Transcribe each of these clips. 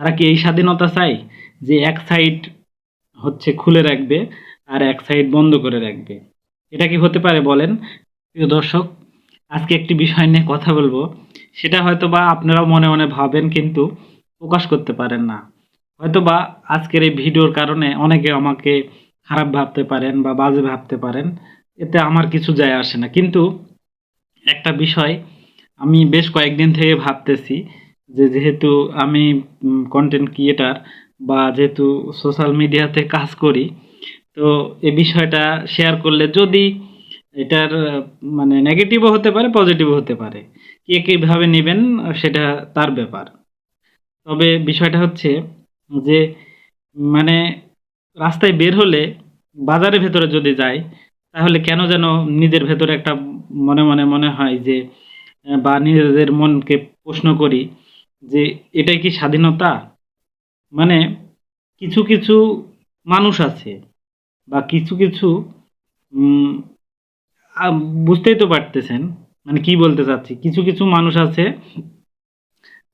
তারা কি এই স্বাধীনতা চায় যে এক সাইড হচ্ছে খুলে রাখবে আর এক সাইড বন্ধ করে রাখবে? এটা কি হতে পারে বলেন? প্রিয় দর্শক, আজকে একটি বিষয় নিয়ে কথা বলব। সেটা হয়তো বা আপনারাও মনে মনে ভাবেন কিন্তু প্রকাশ করতে পারেন না। হয়তো বা আজকের এই ভিডিওর কারণে অনেকে আমাকে খারাপ ভাবতে পারেন বা বাজে ভাবতে পারেন, এতে আমার কিছু যায় আসে না। কিন্তু একটা বিষয় আমি বেশ কয়েকদিন থেকে ভাবতেছি যে যেহেতু আমি কন্টেন্ট ক্রিয়েটার বা যেহেতু সোশ্যাল মিডিয়াতে কাজ করি, তো এই বিষয়টা শেয়ার করলে যদি এটার মানে নেগেটিভও হতে পারে পজিটিভও হতে পারে। কে কীভাবে নেবেন সেটা তার ব্যাপার। তবে বিষয়টা হচ্ছে যে মানে রাস্তায় বের হলে বাজারের ভেতরে যদি যাই, তাহলে কেন যেন নিজের ভেতরে একটা মনে মনে মনে হয় যে বা নিজেদের মনকে প্রশ্ন করি যে এটাই কি স্বাধীনতা? মানে কিছু কিছু মানুষ আছে বা কিছু কিছু বুঝতেই তো পারতেছেন মানে কি বলতে চাচ্ছি? কিছু কিছু মানুষ আছে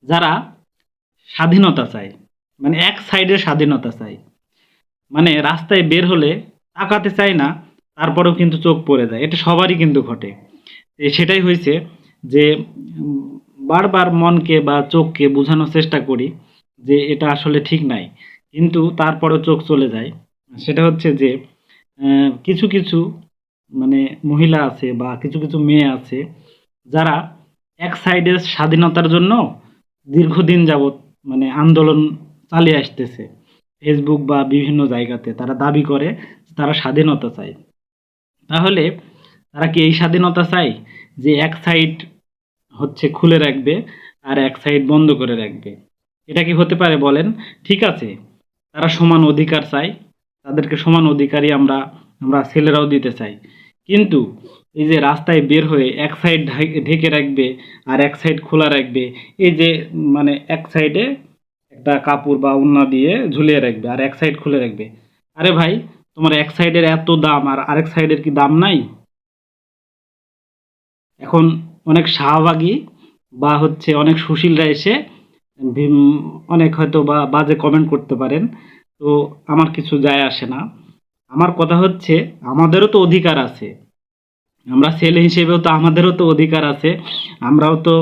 যারা স্বাধীনতা চায় মানে এক সাইডে স্বাধীনতা চায়। মানে রাস্তায় বের হলে তাকাতে চায় না, তারপরেও কিন্তু চোখ পড়ে যায়। এটা সবারই কিন্তু ঘটে। সেটাই হয়েছে যে বারবার মনকে বা চোখকে বোঝানোর চেষ্টা করি যে এটা আসলে ঠিক নাই। কিন্তু তারপরেও চোখ চলে যায়। সেটা হচ্ছে যে কিছু কিছু মানে মহিলা আছে বা কিছু কিছু মেয়ে আছে যারা এক সাইডের স্বাধীনতার জন্য দীর্ঘদিন যাবৎ মানে আন্দোলন চালিয়ে আসতেছে। ফেসবুক বা বিভিন্ন জায়গাতে তারা দাবি করে তারা স্বাধীনতা চায়। তাহলে তারা কি এই স্বাধীনতা চায় যে এক সাইড হচ্ছে খুলে রাখবে আর এক সাইড বন্ধ করে রাখবে। এটা কি হতে পারে বলেন? ঠিক আছে, তারা সমান অধিকার চায়, তাদেরকে সমান অধিকারই আমরা আমরা ছেলেরাও দিতে চাই। কিন্তু এই যে রাস্তায় বের হয়ে এক সাইড ঢেকে রাখবে আর এক সাইড খোলা রাখবে, এই যে মানে এক সাইডে একটা কাপড় বা উন্না দিয়ে ঝুলিয়ে রাখবে আর এক সাইড খুলে রাখবে। আরে ভাই, তোমার এক সাইডের এত দাম আর আরেক সাইডের কি দাম নাই? এখন অনেক শাহবাগী বা হচ্ছে অনেক সুশীলরা এসে অনেক হয়তো বা বাজে কমেন্ট করতে পারেন। তো আমার কিছু যায় আসে না। আমার কথা হচ্ছে, আমাদেরও তো অধিকার আছে। আমরা ছেলে হিসেবেও তো আমাদেরও তো অধিকার আছে। আমরাও তো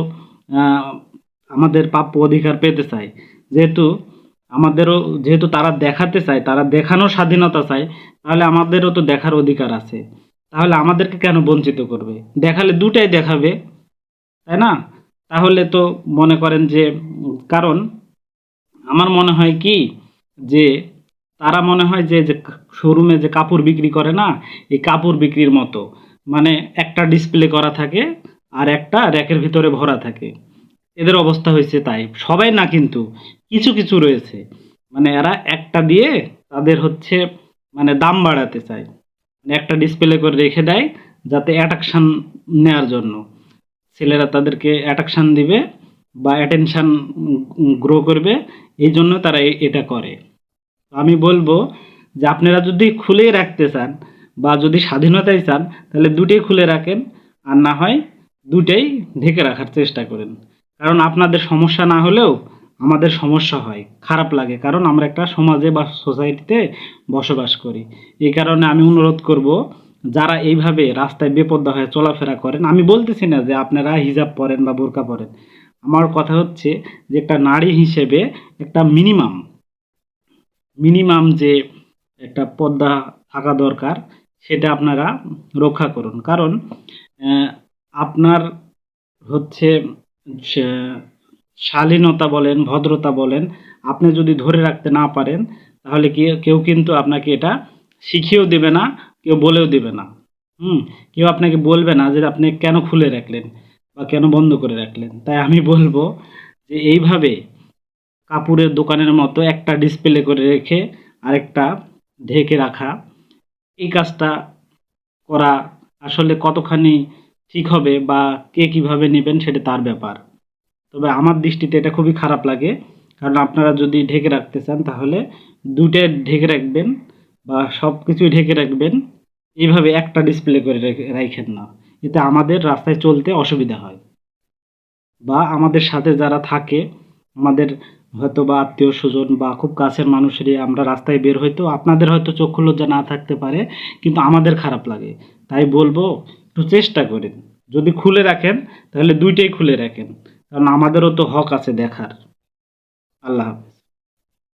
আমাদের প্রাপ্য অধিকার পেতে চাই। যেহেতু আমাদেরও, যেহেতু তারা দেখাতে চায়, তারা দেখানোর স্বাধীনতা চায়, তাহলে আমাদেরও তো দেখার অধিকার আছে। তাহলে আমাদেরকে কেন বঞ্চিত করবে? দেখালে দুটাই দেখাবে। তাই না? তাহলে তো মনে করেন যে, কারণ আমার মনে হয় কি যে, তারা মনে হয় যে যে শোরুমে যে কাপড় বিক্রি করে না, এই কাপড় বিক্রির মতো। মানে একটা ডিসপ্লে করা থাকে আর একটা র্যাকের ভিতরে ভরা থাকে। এদের অবস্থা হয়েছে তাই। সবাই না কিন্তু, কিছু কিছু রয়েছে। মানে এরা একটা দিয়ে তাদের হচ্ছে মানে দাম বাড়াতে চায়। মানে একটা ডিসপ্লে করে রেখে দেয় যাতে অ্যাট্রাকশন নেওয়ার জন্য। ছেলেরা তাদেরকে অ্যাট্রাকশন দিবে বা অ্যাটেনশান গ্রো করবে, এই জন্য তারা এটা করে। আমি বলব যে আপনারা যদি খুলেই রাখতে চান বা যদি স্বাধীনতায় চান, তাহলে দুটোই খুলে রাখেন, আর না হয় দুটাই ঢেকে রাখার চেষ্টা করেন। কারণ আপনাদের সমস্যা না হলেও আমাদের সমস্যা হয়, খারাপ লাগে। কারণ আমরা একটা সমাজে বা সোসাইটিতে বসবাস করি। এই কারণে আমি অনুরোধ করব যারা এইভাবে রাস্তায় বেপদ্দা হয়ে চলাফেরা করেন, আমি বলতেছি না যে আপনারা হিজাব পরেন বা বোরকা পরেন। আমার কথা হচ্ছে যে একটা নারী হিসেবে একটা মিনিমাম মিনিমাম যে একটা পদ্মা থাকা দরকার, সেটা আপনারা রক্ষা করুন। কারণ আপনার হচ্ছে শালীনতা বলেন, ভদ্রতা বলেন, আপনি যদি ধরে রাখতে না পারেন, তাহলে কেউ কিন্তু আপনাকে এটা শিখিয়েও দেবে না কেউ বলেও দেবে না। হুম? কেউ আপনাকে বলবে না যে আপনি কেন খুলে রাখলেন বা কেন বন্ধ করে রাখলেন। তাই আমি বলব যে এইভাবে কাপড়ের দোকানের মতো একটা ডিসপ্লে করে রেখে আরেকটা ঢেকে রাখা, এই কাজটা করা আসলে কতখানি ঠিক হবে বা কে কীভাবে নেবেন সেটা তার ব্যাপার। তবে আমার দৃষ্টিতে এটা খুবই খারাপ লাগে, কারণ আপনারা যদি ঢেকে রাখতে চান তাহলে দুটো ঢেকে রাখবেন বা সব কিছুই ঢেকে রাখবেন। এইভাবে একটা ডিসপ্লে করে রেখে- রাখেন না। এতে আমাদের রাস্তায় চলতে অসুবিধা হয়। বা আমাদের সাথে যারা থাকে, আমাদের হয়তো বা আত্মীয় স্বজন বা খুব কাছের মানুষেরই আমরা রাস্তায় বের হইতো আপনাদের হয়তো চক্ষু লজ্জা না থাকতে পারে, কিন্তু আমাদের খারাপ লাগে। তাই বলব, একটু চেষ্টা করেন। যদি খুলে রাখেন, তাহলে দুইটাই খুলে রাখেন। কারণ আমাদেরও তো হক আছে দেখার। আল্লাহ হাফেজ।